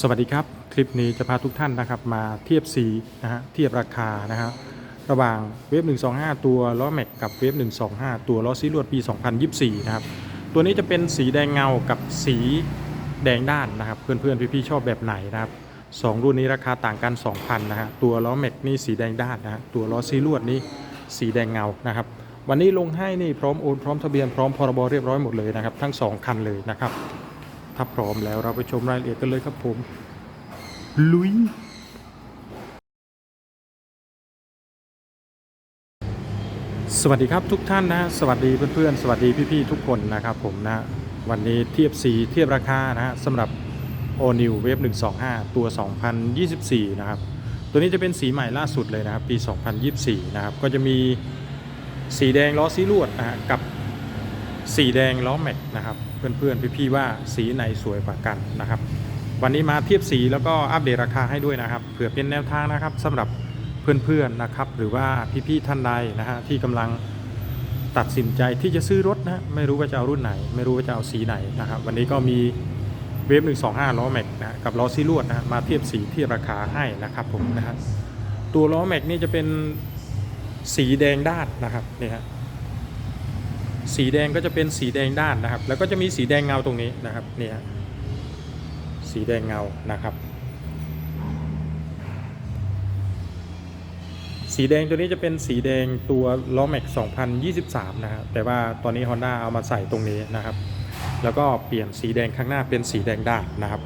สวัสดีครับ คลิปนี้จะพาทุกท่านนะครับมาเทียบสีนะฮะเทียบราคานะฮะระหว่างเวฟ125 ตัวล้อแม็กกับเวฟ125 ตัวล้อซีลวดปี 2024 นะครับ ตัวนี้จะเป็นสีแดงเงากับสีแดงด้านนะครับ เพื่อนๆ พี่ๆ ชอบแบบไหนนะครับสองรุ่นนี้ราคาต่างกัน 2,000 นะฮะตัวล้อแม็กนี่สีแดงด้านนะฮะตัวล้อซีลวดนี่สีแดงเงานะครับ วันนี้ลงให้นี่พร้อมโอนพร้อมทะเบียนพร้อมพรบเรียบร้อยหมดเลยนะครับทั้งสองคันเลยนะครับ ถ้าพร้อมแล้วเราไปชมรายละเอียดกันเลยครับผม ลุยสวัสดีครับทุกท่านนะสวัสดีเพื่อนๆ สวัสดีพี่ๆทุกคนนะครับผมนะวันนี้เทียบสีเทียบราคานะฮะสำหรับ o n e w Wave 125 ตัว 2024 นะครับ ตัวนี้จะเป็นสีใหม่ล่าสุดเลยนะครับ ปี 2024 นะครับ ก็จะมีสีแดงล้อซีลวดนะฮะกับสีแดงล้อแม็กนะครับ เพื่อนๆพี่ๆว่าสีไหนสวยกว่ากันนะครับ วันนี้มาเทียบสีแล้วก็อัปเดตราคาให้ด้วยนะครับเผื่อเป็นแนวทางนะครับสำหรับเพื่อนๆนะครับ หรือว่าพี่ๆท่านใดนะฮะที่กำลังตัดสินใจที่จะซื้อรถนะไม่รู้ว่าจะเอารุ่นไหน ไม่รู้ว่าจะเอาสีไหนนะครับ วันนี้ก็มีเวฟ125ล้อแม็กนะกับล้อซีลวดนะมาเทียบสีเทียบราคาให้นะครับผมนะฮะตัวล้อแม็กนี่จะเป็นสีแดงด้านนะครับนี่ฮะ สีแดงก็จะเป็นสีแดงด้านนะครับ แล้วก็จะมีสีแดงเงาตรงนี้นะครับนี่ยสีแดงเงานะครับ สีแดงตัวนี้จะเป็นสีแดงตัวล้อแม็ก2023 นะครับแต่ว่าตอนนี้ Honda เอามาใส่ตรงนี้นะครับ แล้วก็เปลี่ยนสีแดงข้างหน้าเป็นสีแดงด้านนะครับ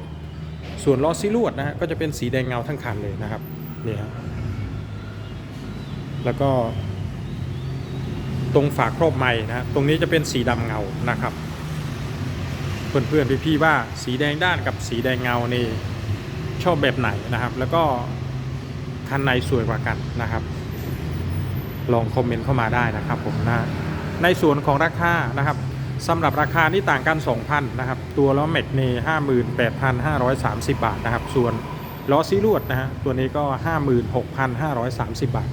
ส่วนล้อซีลวดนะฮะก็จะเป็นสีแดงเงาทั้งคันเลยนะครับนี่ฮะแล้วก็ ตรงฝาครอบไม้นะตรงนี้จะเป็นสีดำเงานะครับ เพื่อนๆพี่ๆว่าสีแดงด้านกับสีแดงเงานี่ชอบแบบไหนนะครับ แล้วก็คันไหนสวยกว่ากันนะครับ ลองคอมเมนต์เข้ามาได้นะครับผมนะในส่วนของราคานะครับสำหรับราคานี่ต่างกัน 2,000นะครับ ตัวล้อแม็กนี่58,530 บาทนะครับ ส่วนล้อซีลวดนะฮะตัวนี้ก็ 56,530 บาท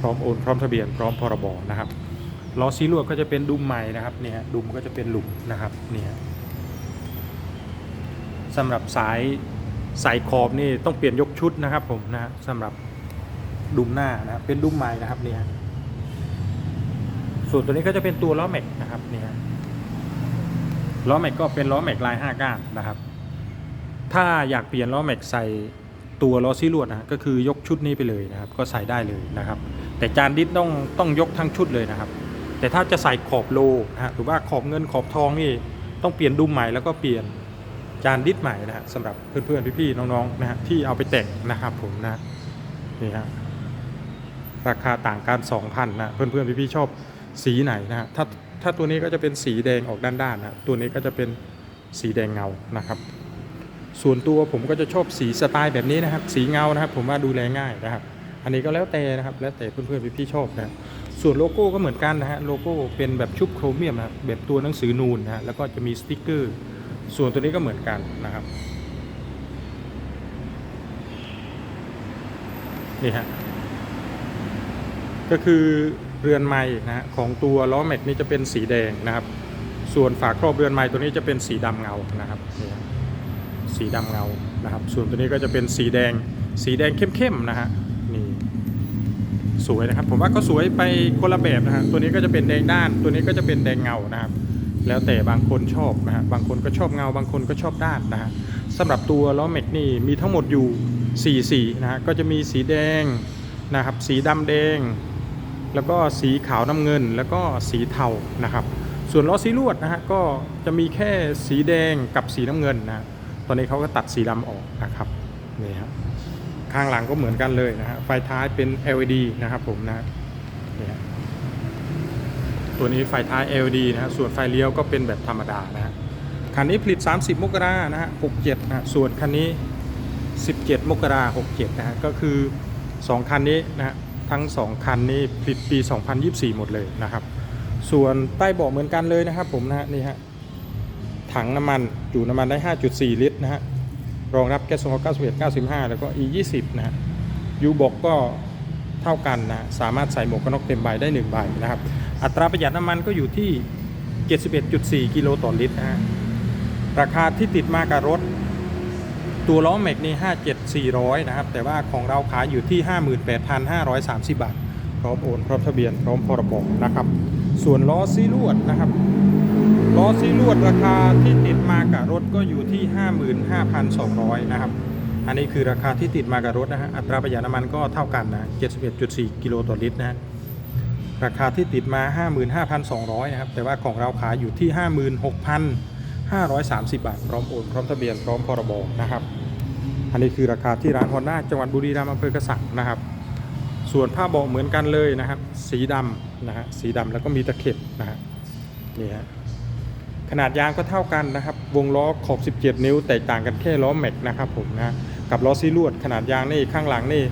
พร้อมโอน พร้อมทะเบียน พร้อมพรบนะครับ ล้อซีลวดก็จะเป็นดุมใหม่นะครับเนี่ยดุมก็จะเป็นหลุมนะครับเนี่ยสำหรับสายสายขอบนี่ต้องเปลี่ยนยกชุดนะครับผมนะฮะสำหรับดุมหน้านะครับเป็นดุมใหม่นะครับเนี่ยส่วนตัวนี้ก็จะเป็นตัวล้อแม็กนะครับเนี่ยล้อแม็กก็เป็นล้อแม็กลาย5ก้านนะครับ ถ้าอยากเปลี่ยนล้อแม็กใส่ตัวล้อซีลวดนะก็คือยกชุดนี้ไปเลยนะครับ ก็ใส่ได้เลยนะครับ แต่จานดิสต้องต้องยกทั้งชุดเลยนะครับ แต่ถ้าจะใส่ขอบโลนะฮะหรือว่าขอบเงินขอบทองนี่ต้องเปลี่ยนดุมใหม่แล้วก็เปลี่ยนจานดิสใหม่นะฮะสำหรับเพื่อนๆพี่ๆน้องๆนะฮะที่เอาไปแต่งนะครับผมนะนี่ฮะราคาต่างกัน2,000นะเพื่อนๆพี่ๆชอบสีไหนนะฮะถ้าถ้าตัวนี้ก็จะเป็นสีแดงออกด้านๆนะตัวนี้ก็จะเป็นสีแดงเงานะครับ ส่วนตัวผมก็จะชอบสีสไตล์แบบนี้นะครับ สีเงานะครับ ผมว่าดูแลง่ายนะครับ อันนี้ก็แล้วแต่นะครับ แล้วแต่เพื่อนๆพี่ๆชอบนะ ส่วนโลโก้ก็เหมือนกันนะฮะโลโก้เป็นแบบชุบโครเมียมนะครับแบบตัวหนังสือนูนนะฮะแล้วก็จะมีสติ๊กเกอร์ ส่วนตัวนี้ก็เหมือนกันนะครับนี่ฮะก็คือเรือนไม้นะฮะของตัวล้อแม็กนี่จะเป็นสีแดงนะครับ ส่วนฝาครอบเรือนไม้ตัวนี้จะเป็นสีดำเงานะครับนี่สีดำเงานะครับ ส่วนตัวนี้ก็จะเป็นสีแดง สีแดงเข้มๆนะฮะนี่ สวยนะครับ ผมว่าก็สวยไปคนละแบบนะฮะตัวนี้ก็จะเป็นแดงด้าน ตัวนี้ก็จะเป็นแดงเงานะครับ แล้วแต่บางคนชอบนะฮะบางคนก็ชอบเงา บางคนก็ชอบด้านนะฮะสำหรับตัวล้อแม็กนี่มีทั้งหมดอยู่4สีนะฮะก็จะมีสีแดงนะครับ สีดำแดง แล้วก็สีขาวน้ำเงิน แล้วก็สีเทานะครับ ส่วนล้อสีลวดนะฮะก็จะมีแค่สีแดงกับสีน้ำเงินนะตอนนี้เขาก็ตัดสีดำออกนะครับนี่ครับ ข้างหลังก็เหมือนกันเลยนะฮะไฟท้ายเป็น LED นะครับผมนะตัวนี้ไฟท้าย LED นะฮะส่วนไฟเลี้ยวก็เป็นแบบธรรมดานะฮะคันนี้ผลิต 30 มกรานะฮะ67นะฮะส่วนคันนี้ 17 มกรา67นะฮะก็คือ 2 คันนี้นะฮะทั้ง 2 คันนี้ผลิตปี 2024 หมดเลยนะครับ ส่วนใต้เบาะเหมือนกันเลยนะครับผมนะฮะนี่ฮะถังน้ำมันจุน้ำมันได้ 5.4 ลิตรนะฮะ รองรับแก๊สโซฮอล์91 95 แล้วก็ E 20นะฮะยูบกก็เท่ากันนะ สามารถใส่หมวกกันน็อกเต็มใบได้1ใบนะครับ อัตราประหยัดน้ำมันก็อยู่ที่ 71.4 กิโลต่อลิตรนะฮะ ราคาที่ติดมากับรถ ตัวล้อแม็กนี่57,400 นะครับ แต่ว่าของเราขายอยู่ที่ 58,530 บาท พร้อมโอน พร้อมทะเบียน พร้อมพรบนะครับ ส่วนล้อซีลวดนะครับ ล้อซีลวดราคาที่ติดมากับรถก็อยู่ที่ 55,200 นะครับ อันนี้คือราคาที่ติดมากับรถนะฮะ อัตราประหยัดน้ำมันก็เท่ากันนะ 71.4 กิโลต่อลิตรนะฮะ ราคาที่ติดมา 55,200 นะครับ แต่ว่าของเราขายอยู่ที่ 56,530 บาท พร้อมโอน พร้อมทะเบียน พร้อมพรบ นะครับ อันนี้คือราคาที่ร้านฮอนด้าจังหวัดบุรีรัมย์อำเภอกระสังนะครับ ส่วนผ้าเบาะเหมือนกันเลยนะครับ สีดำนะฮะ สีดำแล้วก็มีตะเข็บนะฮะ นี่ฮะ ขนาดยางก็เท่ากันนะครับ วงล้อขอบ 17 นิ้ว แตกต่างกันแค่ล้อแม็กนะครับผมนะกับล้อซีลวดขนาดยางนี่ข้างหลังนี่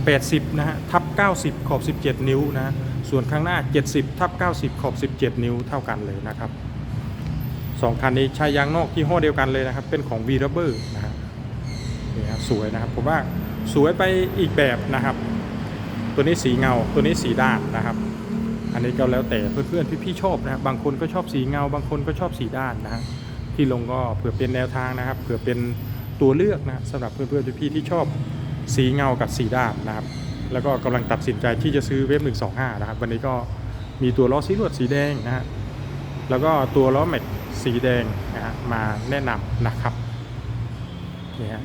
80 นะฮะทับ 90 ขอบ 17 นิ้วนะส่วนข้างหน้า 70 ทับ 90 ขอบ 17 นิ้วเท่ากันเลยนะครับสองคันนี้ใช้ยางนอกยี่ห้อเดียวกันเลยนะครับ เป็นของ v ี r เบอร์นะฮะนี่ฮะสวยนะครับผมว่าสวยไปอีกแบบนะครับ ตัวนี้สีเงาตัวนี้สีด้านนะครับ อันนี้ก็แล้วแต่เพื่อนๆพี่ๆชอบนะครับบางคนก็ชอบสีเงา บางคนก็ชอบสีด้านนะฮะที่ลงก็เผื่อเป็นแนวทางนะครับเผื่อเป็นตัวเลือกนะสำหรับเพื่อนๆพี่ๆที่ชอบสีเงากับสีด้านนะครับแล้วก็กำลังตัดสินใจที่จะซื้อเว็บ125 นะครับ วันนี้ก็มีตัวล้อสีลวดสีแดงนะฮะแล้วก็ตัวล้อแม็กสีแดงนะฮะมาแนะนำนะครับนี่ฮะ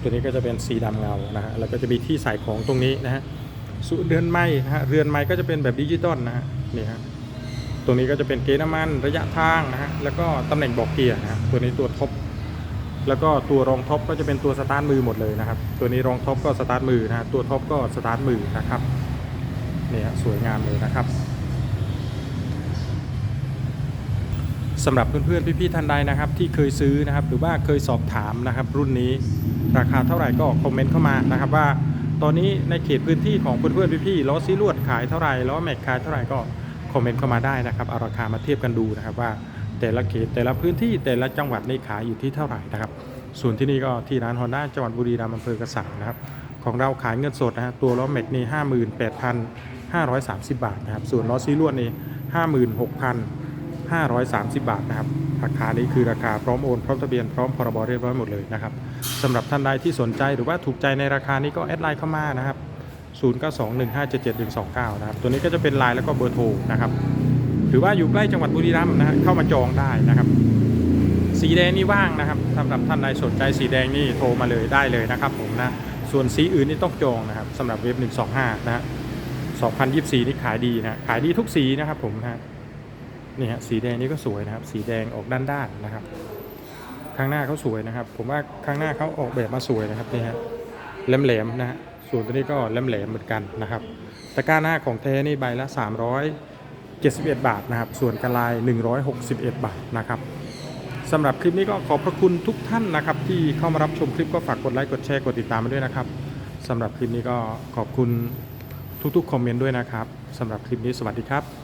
ตัวนี้ก็จะเป็นสีดำเงานะฮะแล้วก็จะมีที่ใส่ของตรงนี้นะฮะ สุเรือนไม้นะฮะเรือนไม้ก็จะเป็นแบบดิจิตอลนะฮะนี่ฮะตรงนี้ก็จะเป็นเกณฑ์น้ำมันระยะทางนะฮะแล้วก็ตำแหน่งบอกเกียร์นะฮะตัวนี้ตัวท็อปแล้วก็ตัวรองท็อปก็จะเป็นตัวสตาร์ทมือหมดเลยนะครับ ตัวนี้รองท็อปก็สตาร์ทมือนะฮะตัวท็อปก็สตาร์ทมือนะครับนี่ฮะสวยงามเลยนะครับสำหรับเพื่อนๆพี่ๆท่านใดนะครับ ที่เคยซื้อนะครับ หรือว่าเคยสอบถามนะครับ รุ่นนี้ราคาเท่าไหร่ก็คอมเมนต์เข้ามานะครับว่า ตอนนี้ในเขตพื้นที่ของเพื่อนๆพี่ๆล้อซีลวดขายเท่าไหร่ล้อแม็กขายเท่าไหร่ก็คอมเมนต์เข้ามาได้นะครับเอาราคามาเทียบกันดูนะครับว่าแต่ละเขตแต่ละพื้นที่แต่ละจังหวัดในขายอยู่ที่เท่าไหร่นะครับ ส่วนที่นี่ก็ที่ร้านฮอนด้าจังหวัดบุรีรัมย์อำเภอกระสังนะครับของเราขายเงินสดนะฮะตัวล้อแม็กนี่ห้าหมื่นแปดพันห้าร้อยสามสิบบาทนะครับส่วนล้อซีลวดนี่ห้าหมื่นหกพัน 530 บาทนะครับราคานี้คือราคาพร้อมโอนพร้อมทะเบียนพร้อมพรบเรียบร้อยหมดเลยนะครับสำหรับท่านใดที่สนใจหรือว่าถูกใจในราคานี้ก็แอดไลน์เข้ามานะครับ0921577129 นะครับ ตัวนี้ก็จะเป็นไลน์แล้วก็เบอร์โทรนะครับ หรือว่าอยู่ใกล้จังหวัดบุรีรัมย์นะฮะเข้ามาจองได้นะครับ สีแดงนี่ว่างนะครับสำหรับท่านใดสนใจสีแดงนี่โทรมาเลยได้เลยนะครับผมนะ ส่วนสีอื่นนี่ต้องจองนะครับสำหรับเว็บ 125 นะฮะ2024 นี่ขายดีนะ ขายดีทุกสีนะครับผมนะ นี่ฮะสีแดงนี่ก็สวยนะครับ สีแดงออกด้านๆนะครับ ข้างหน้าเขาสวยนะครับ ผมว่าข้างหน้าเขาออกแบบมาสวยนะครับนี่ฮะแหลมๆนะฮะส่วนตัวนี้ก็แหลมๆเหมือนกันนะครับตะกร้าหน้าของแท้นี่ใบละ 371 บาทนะครับ ส่วนกระลาย 161 บาทนะครับสำหรับคลิปนี้ก็ขอบพระคุณทุกท่านนะครับ ที่เข้ามารับชมคลิปก็ฝากกดไลค์กดแชร์กดติดตามมาด้วยนะครับสำหรับคลิปนี้ก็ขอบคุณทุกๆคอมเมนต์ด้วยนะครับสำหรับคลิปนี้สวัสดีครับ